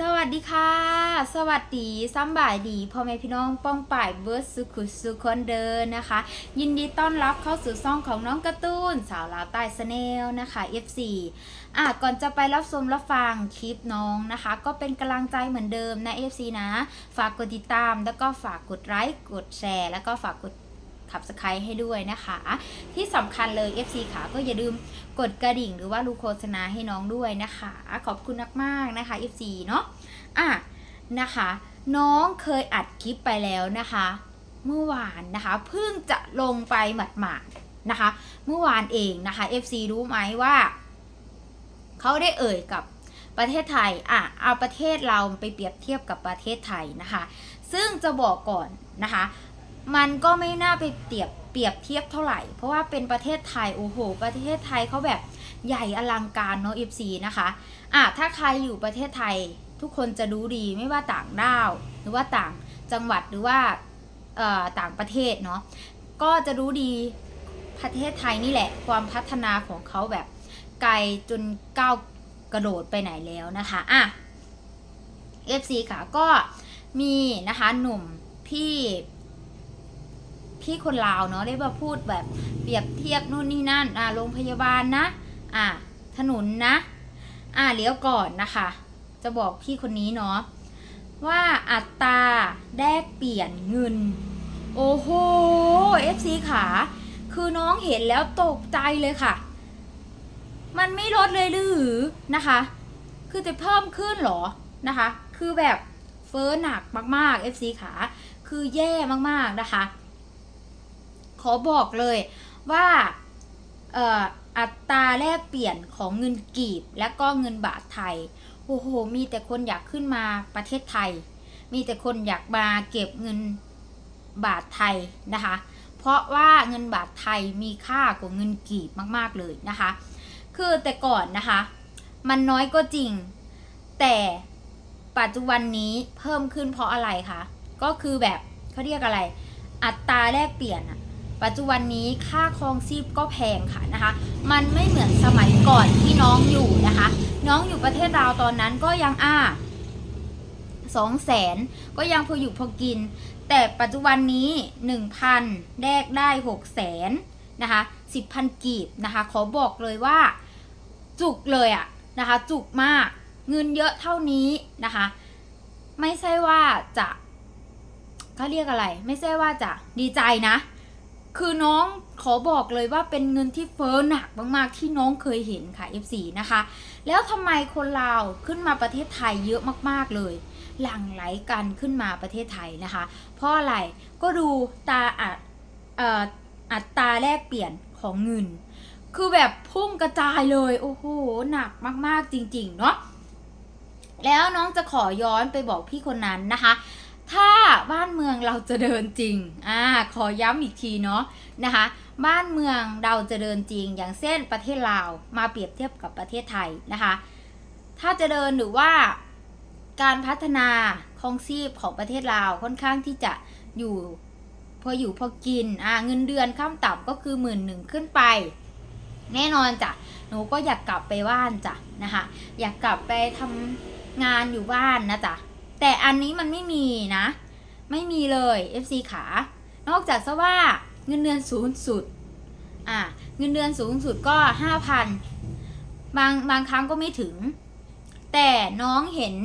สวัสดีค่ะ สวัสดีซ้ำบ่ายดีพ่อแม่พี่น้องป้องป่ายเบิร์ดสุขุสุคนเดินนะคะ ยินดีต้อนรับเข้าสู่ซ่องของน้องการ์ตูนสาวลาวใต้สเนลนะคะ F4 อะก่อนจะไปรับชมรับฟังคลิปน้องนะคะ ก็เป็นกำลังใจเหมือนเดิมนะ FC นะ ฝากกดติดตามแล้วก็ฝากกดไลค์กดแชร์ แล้วก็ฝากกด ขับสไครให้ด้วยนะคะ ที่สำคัญเลย FC ขาก็อย่าลืมกดกระดิ่งหรือว่ารูโฆษณาให้น้องด้วยนะคะ ขอบคุณมากๆนะคะ FC เนาะอะนะคะ น้องเคยอัดคลิปไปแล้วนะคะ เมื่อวานนะคะเพิ่งจะลงไปหมาดๆนะคะ เมื่อวานเองนะคะ FC รู้ไหมว่าเขาได้เอ่ยกับประเทศไทย อะ เอาประเทศเราไปเปรียบเทียบกับประเทศไทยนะคะ ซึ่งจะบอกก่อนนะคะ มันก็ไม่น่าไปเปรียบเปรียบเทียบเท่าไหร่ เพราะว่าเป็นประเทศไทยโอ้โห ประเทศไทยเขาแบบใหญ่อลังการเนาะ FC นะคะอะถ้าใครอยู่ประเทศไทยทุกคนจะรู้ดีไม่ว่าต่างด้าว หรือว่าต่างจังหวัดหรือว่าต่างประเทศเนาะก็จะรู้ดีประเทศไทยนี่แหละ ความพัฒนาของเขาแบบไกลจนก้าวกระโดดไปไหนแล้วนะคะอะ FC ค่ะก็มีนะคะหนุ่มพี่ พี่คนลาวเนาะได้มาพูดแบบเปรียบเทียบนู่นนี่นั่นอะโรงพยาบาลนะ อะถนนนะ อะเลี้ยวก่อนนะคะ จะบอกพี่คนนี้เนาะว่าอัตราแลกเปลี่ยนเงิน โอ้โห FC ขาคือน้องเห็นแล้วตกใจเลยค่ะ มันไม่ลดเลยหรือนะคะ คือจะเพิ่มขึ้นเหรอนะคะ คือแบบเฟ้อหนักมากๆ FC ขาคือแย่มากๆนะคะ ขอบอกเลยว่าอัตราแลกเปลี่ยนของเงินกีบและก็เงินบาทไทย โอ้โห มีแต่คนอยากขึ้นมาประเทศไทย มีแต่คนอยากมาเก็บเงินบาทไทยนะคะ เพราะว่าเงินบาทไทยมีค่ากว่าเงินกีบมากๆเลยนะคะ คือแต่ก่อนนะคะ มันน้อยก็จริง แต่ปัจจุบันนี้เพิ่มขึ้นเพราะอะไรคะ ก็คือแบบเขาเรียกอะไร อัตราแลกเปลี่ยนอะ ปัจจุบันนี้ค่าครองชีพก็แพงค่ะนะคะ มันไม่เหมือนสมัยก่อนที่น้องอยู่นะคะ น้องอยู่ประเทศลาวตอนนั้นก็ยังอ้าสองแสนก็ยังพออยู่พอกิน แต่ปัจจุบันนี้หนึ่งพันแลกได้หกแสนนะคะสิบพันกีบนะคะ ขอบอกเลยว่าจุกเลยอะนะคะ จุกมากเงินเยอะเท่านี้นะคะ ไม่ใช่ว่าจะเขาเรียกอะไร ไม่ใช่ว่าจะดีใจนะ คือน้องขอบอกเลยว่าเป็นเงินที่เฟ้อหนักมากๆที่น้องเคยเห็นค่ะ F4 นะคะ แล้วทำไมคนลาวขึ้นมาประเทศไทยเยอะมากๆเลยหลั่งไหลกันขึ้นมาประเทศไทยนะคะ เพราะอะไรก็ดูตาอัดอัตราแลกเปลี่ยนของเงิน คือแบบพุ่งกระจายเลย โอ้โห หนักมากๆจริง ๆ เนาะแล้วน้องจะขอย้อนไปบอกพี่คนนั้นนะคะ ถ้าบ้านเมืองเราจะเดินจริง อ่า ขอย้ำอีกทีเนาะนะคะ บ้านเมืองเราจะเดินจริง อย่างเช่นประเทศลาวมาเปรียบเทียบกับประเทศไทยนะคะ ถ้าจะเดินหรือว่าการพัฒนาคองชีพของประเทศลาวค่อนข้างที่จะอยู่พออยู่พอกิน อ่า เงินเดือนขั้นต่ำก็คือหมื่นหนึ่งขึ้นไป แน่นอนจ้ะ หนูก็อยากกลับไปบ้านจ้ะนะคะ อยากกลับไปทำงานอยู่บ้านนะจ๊ะ แต่อันนี้มันไม่มีนะ ไม่มีเลย FC ขา นอกจากซะว่าเงินเดือนสูงสุด อะเงินเดือนสูงสุดก็ห้าพันบางบางครั้งก็ไม่ถึง แต่น้องเห็น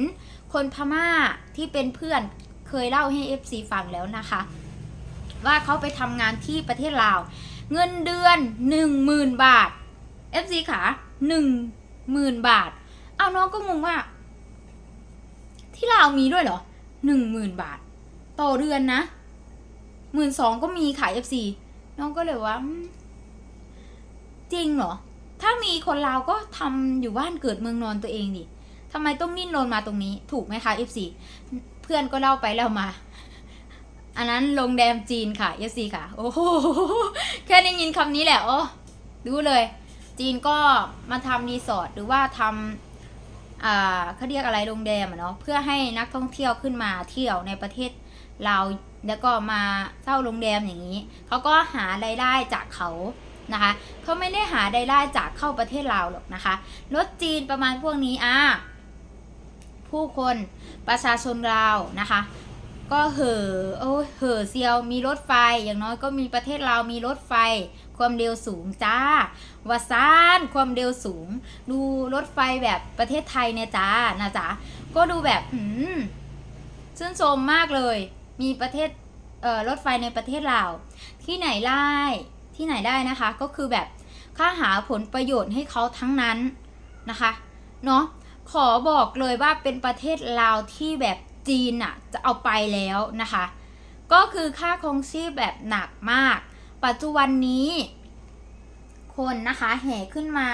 คนพม่าที่เป็นเพื่อนเคยเล่าให้ FC ฟังแล้วนะคะ ว่าเขาไปทำงานที่ประเทศลาว เงินเดือนหนึ่งหมื่นบาท FC ขาหนึ่งหมื่นบาท เอาน้องก็งงว่า ที่ลาวมีด้วยเหรอหนึ่งหมื่นบาท ต่อเดือนนะหมื่นสองก็มีขาย FC น้องก็เลยว่า จริงเหรอ ถ้ามีคนลาวก็ทำอยู่บ้านเกิดเมืองนอนตัวเองดิทำไมต้องนิ่นโนนมาตรงนี้ ถูกไหมคะ FC เพื่อนก็เล่าไปเล่ามา อันนั้นโรงแรมจีนค่ะ FC ค่ะ โอ้โห แค่ได้ยินคำนี้แหละโอ้รู้เลย จีนก็มาทำรีสอร์ทหรือว่าทำ เขาเรียกอะไรโรงแรมอะเนาะเพื่อให้นักท่องเที่ยวขึ้นมาเที่ยวในประเทศเราแล้วก็มาเช่าโรงแรมอย่างนี้เขาก็หารายได้จากเขานะคะเขาไม่ได้หารายได้จากเข้าประเทศเราหรอกนะคะรถจีนประมาณพวกนี้อะผู้คนประชาชนเรานะคะ ก็เห่อโอ้ยเห่อเซียวมีรถไฟอย่างน้อยก็มีประเทศเรามีรถไฟ ความเร็วสูงจ้าวาซานความเร็วสูง ดูรถไฟแบบประเทศไทยเนี่ยจ้านะจ๊ะก็ดูแบบหืมชื่นชมมากเลย มีประเทศเอ่อรถไฟในประเทศลาวที่ไหนได้ที่ไหนได้นะคะ ก็คือแบบค่าหาผลประโยชน์ให้เขาทั้งนั้นนะคะเนาะขอบอกเลยว่าเป็นประเทศลาวที่แบบจีนอะจะเอาไปแล้วนะคะ ก็คือค่าครองชีพแบบหนักมาก ปัจจุบันนี้ คนนะคะแห่ขึ้นมา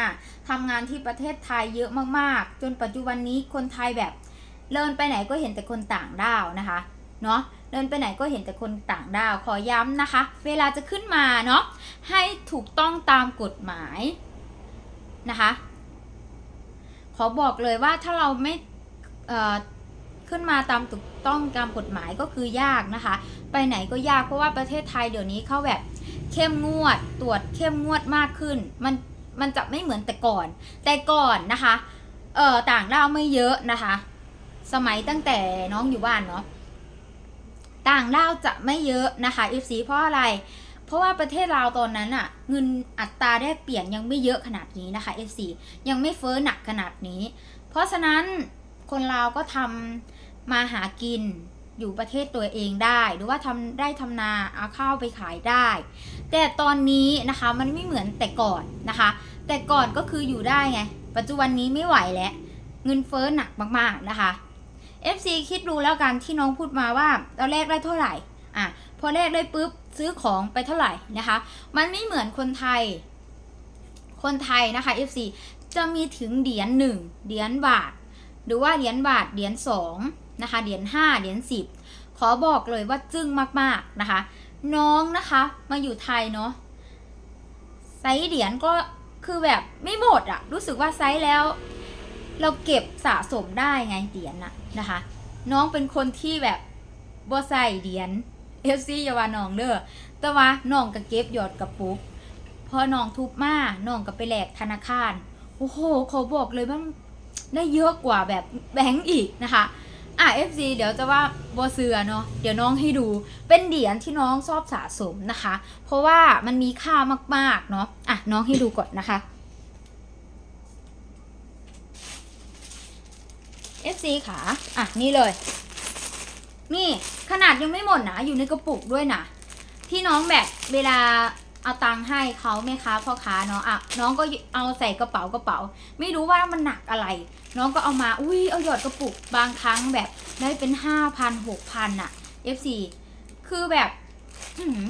ทำงานที่ประเทศไทยเยอะมากๆ จนปัจจุบันนี้คนไทยแบบเดินไปไหนก็เห็นแต่คนต่างด้าวนะคะเนาะเดินไปไหนก็เห็นแต่คนต่างด้าวขอย้ำนะคะ เวลาจะขึ้นมาเนาะให้ถูกต้องตามกฎหมายนะคะ ขอบอกเลยว่าถ้าเราไม่เอ่อขึ้นมาตามถูกต้องตามกฎหมายก็คือยากนะคะ ไปไหนก็ยากเพราะว่าประเทศไทยเดี๋ยวนี้เขาแบบ เข้มงวด ตรวจเข้มงวดมากขึ้น มันมันจะไม่เหมือนแต่ก่อน แต่ก่อนนะคะ เอ่อต่างด้าวไม่เยอะนะคะ สมัยตั้งแต่น้องอยู่บ้านเนาะต่างด้าวจะไม่เยอะนะคะ FC เพราะอะไร เพราะว่าประเทศเราตอนนั้นอะเงินอัตราแลกเปลี่ยนยังไม่เยอะขนาดนี้นะคะ FC ยังไม่เฟ้อหนักขนาดนี้ เพราะฉะนั้นคนเราก็ทำมาหากิน อยู่ประเทศตัวเองได้ หรือว่าทำได้ทำนาเอาข้าวไปขายได้ แต่ตอนนี้นะคะมันไม่เหมือนแต่ก่อนนะคะ แต่ก่อนก็คืออยู่ได้ไง ปัจจุบันนี้ไม่ไหวแล้ว เงินเฟ้อหนักมากๆนะคะ FC คิดดูแล้วกันที่น้องพูดมาว่าเราแลกได้เท่าไหร่อะพอแลกได้ปุ๊บซื้อของไปเท่าไหร่นะคะ มันไม่เหมือนคนไทย คนไทยนะคะ FC จะมีถึงเหรียญหนึ่งเหรียญบาท หรือว่าเหรียญบาทเหรียญสอง นะคะเหรียญห้าเหรียญสิบขอบอกเลยว่าจึ้งมากๆนะคะ น้องนะคะมาอยู่ไทยเนาะไซส์เหรียญก็คือแบบไม่หมดอะรู้สึกว่าไซส์แล้ว เราเก็บสะสมได้ไงเหรียญน่ะนะคะ น้องเป็นคนที่แบบบ่ใส่เหรียญเอฟซีอย่าว่าน้องเด้อแต่ว่าน้องก็เก็บหยอดกระปุกพอน้องทุบมาน้องก็ไปแลกธนาคาร โอ้โหเขาบอกเลยว่าได้เยอะกว่าแบบแบงก์อีกนะคะ อะ FC เดี๋ยวจะว่าบอเสือเนาะเดี๋ยวน้องให้ดูเป็นเหรียญที่น้องชอบสะสมนะคะ เพราะว่ามันมีค่ามากๆเนาะอะน้องให้ดูก่อนนะคะ FC ขาอะนี่เลย นี่ขนาดยังไม่หมดนะอยู่ในกระปุกด้วยนะที่น้องแบบเวลา เอาตังค์ให้เขาแม่ค้าพ่อค้าเนาะอะน้องก็เอาใส่กระเป๋ากระเป๋า ไม่รู้ว่ามันหนักอะไร น้องก็เอามาอุ้ยเอาหยอดกระปุกบางครั้งแบบได้เป็นห้าพันหกพันอะ FC คือแบบ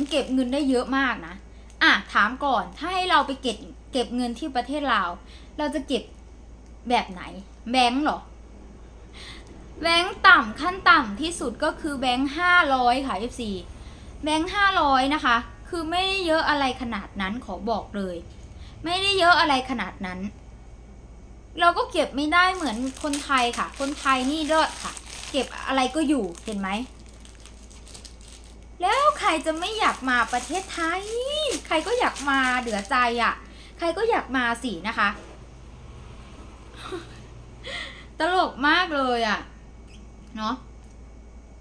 เก็บเงินได้เยอะมากนะ อะถามก่อนถ้าให้เราไปเก็บเก็บเงินที่ประเทศลาวเราจะเก็บแบบไหน แบงก์หรอแบงค์ต่ำขั้นต่ำที่สุดก็คือแบงค์ห้าร้อยค่ะ FC แบงค์ห้าร้อยนะคะ คือไม่ได้เยอะอะไรขนาดนั้นขอบอกเลย ไม่ได้เยอะอะไรขนาดนั้น เราก็เก็บไม่ได้เหมือนคนไทยค่ะ คนไทยนี่เลิศค่ะ เก็บอะไรก็อยู่เห็นไหมแล้วใครจะไม่อยากมาประเทศไทย ใครก็อยากมาเหลือใจอะ่ะ ใครก็อยากมาสินะคะ ตลกมากเลยอะ่ะ เนาะ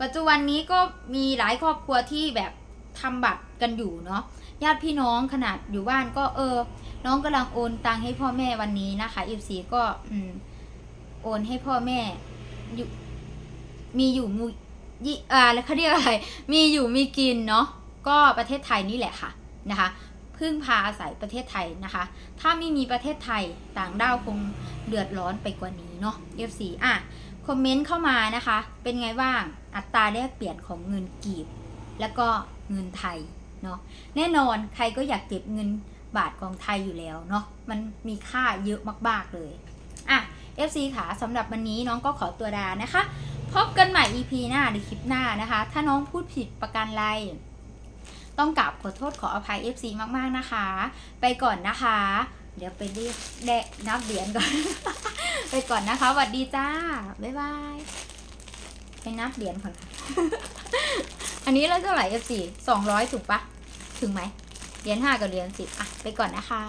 ปัจจุบันนี้ก็มีหลายครอบครัวที่แบบทำบัตร กันอยู่เนาะญาติพี่น้องขนาดอยู่บ้านก็เออ น้องกำลังโอนตังค์ให้พ่อแม่วันนี้นะคะอีซีก็อืมโอนให้พ่อแม่อยู่มีอยู่มูยอ่าแล้วเขาเรียกอะไร มีอยู่มีกินเนาะก็ประเทศไทยนี่แหละค่ะนะคะพึ่งพาอาศัยประเทศไทยนะคะ ถ้าไม่มีประเทศไทยต่างด้าวคงเดือดร้อนไปกว่านี้เนาะ F4 อะ คอมเมนต์เข้ามานะคะ เป็นไงบ้าง อัตราแลกเปลี่ยนของเงินกีบ แล้วก็เงินไทย เนาะแน่นอนใครก็อยากเก็บเงินบาทของไทยอยู่แล้วเนาะมันมีค่าเยอะมากๆเลยอะ FC ขาสำหรับวันนี้น้องก็ขอตัวลานะคะ พบกันใหม่ EP หน้าในคลิปหน้านะคะ ถ้าน้องพูดผิดประการใดต้องกราบขอโทษขออภัย FC มากๆนะคะ ไปก่อนนะคะ เดี๋ยวไปเรียกแดะนับเหรียญก่อน ไปก่อนนะคะสวัสดีจ้า บ๊ายบายไปนับเหรียญก่อนค่ะ อันนี้เราเท่าไหร่ F4 สองร้อยถูกปะ ถึงไหมเหรียญห้ากับเหรียญสิบอะ ไปก่อนนะคะ